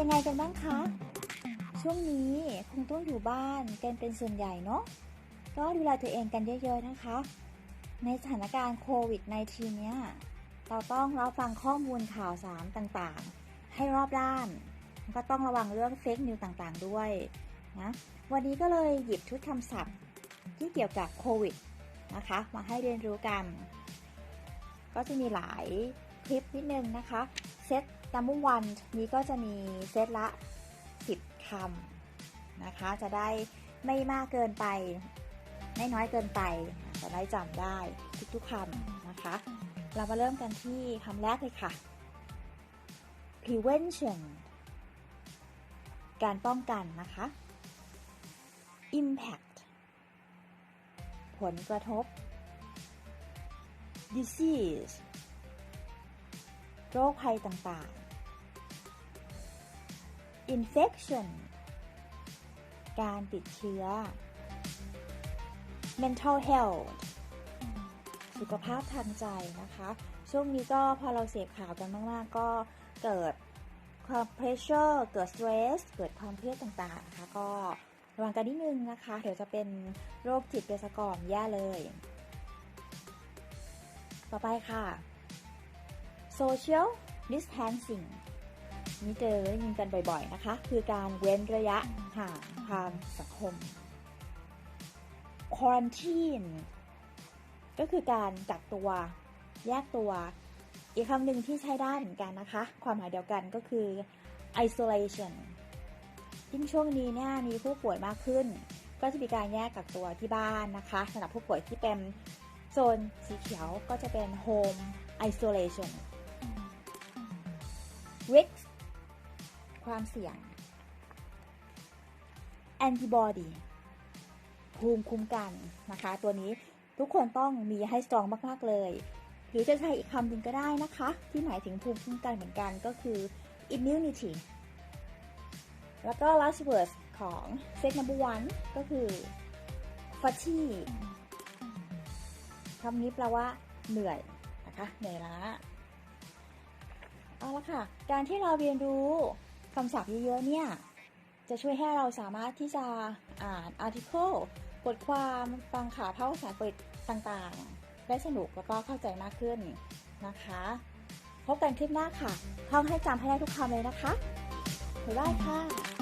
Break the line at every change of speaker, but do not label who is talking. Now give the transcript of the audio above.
ยังไงกันบ้างคะ ช่วงนี้คงต้องอยู่บ้านกันเป็นส่วนใหญ่เนาะ ก็ดูแลตัวเองกันเยอะๆนะคะ ในสถานการณ์โควิด -19 เนี้ย เราต้องรับฟังข้อมูลข่าวสารต่างๆ ให้รอบด้าน ก็ต้องระวังเรื่องเฟกนิวต่างๆด้วยนะ วันนี้ก็เลยหยิบชุดคำศัพท์ที่เกี่ยวกับโควิดนะคะ มาให้เรียนรู้กัน ก็จะมีหลาย คลิปนิดนึงนะคะ เซตดัมเบิลวันนี้ก็จะมีเซตละ 10คำนะคะ จะได้ไม่มากเกินไป ไม่น้อยเกินไป จะได้จำได้ทุกๆคำนะคะ เรามาเริ่มกันที่คำแรกเลยค่ะ prevention การป้องกันนะคะ impact ผลกระทบ disease โรคภัยต่างๆ infection การติดเชื้อ mental health สุขภาพทางใจนะคะ ช่วงนี้ก็พอเราเสพข่าวกันมาก ๆ ก็เกิดความ pressure เกิด stress เกิดความเครียดต่างๆนะคะก็ระวังกันนิดนึงนะคะ เดี๋ยวจะเป็นโรคจิตเบสก่อนแย่เลย ต่อไปค่ะ social distancing นี่เจอได้ยินกันบ่อยๆนะคะ คือการเว้นระยะห่างทางสังคม quarantine ก็คือการกักตัวแยกตัว อีกคำหนึ่งที่ใช้ได้เหมือนกันนะคะ ความหมายเดียวกันก็คือ isolation ยิ่งช่วงนี้เนี่ยมีผู้ป่วยมากขึ้น ก็จะมีการแยกกักตัวที่บ้านนะคะสำหรับผู้ป่วยที่เป็นโซนสีเขียวก็จะเป็น home isolation risk ความเสี่ยง antibody ภูมิคุ้มกันนะคะ ตัวนี้ทุกคนต้องมีให้สตรองมาก ๆ เลย หรือจะใช้อีกคำหนึ่งก็ได้นะคะ ที่หมายถึงภูมิคุ้มกันเหมือนกันก็คือ immunity แล้วก็ last word ของ set number one ก็คือ fatigue คำนี้แปลว่าเหนื่อยนะคะ เหนื่อยล้า เอาละค่ะ การที่เราเรียนรู้คำศัพท์เยอะๆเนี่ย จะช่วยให้เราสามารถที่จะอ่านอาร์ติเคิลบทความฟังข่าวภาคภาษาอังกฤษต่างๆ ได้สนุกแล้วก็เข้าใจมากขึ้นนะคะ พบกันคลิปหน้าค่ะ ท่องให้จำให้ได้ทุกคำเลยนะคะบ๊ายบายค่ะ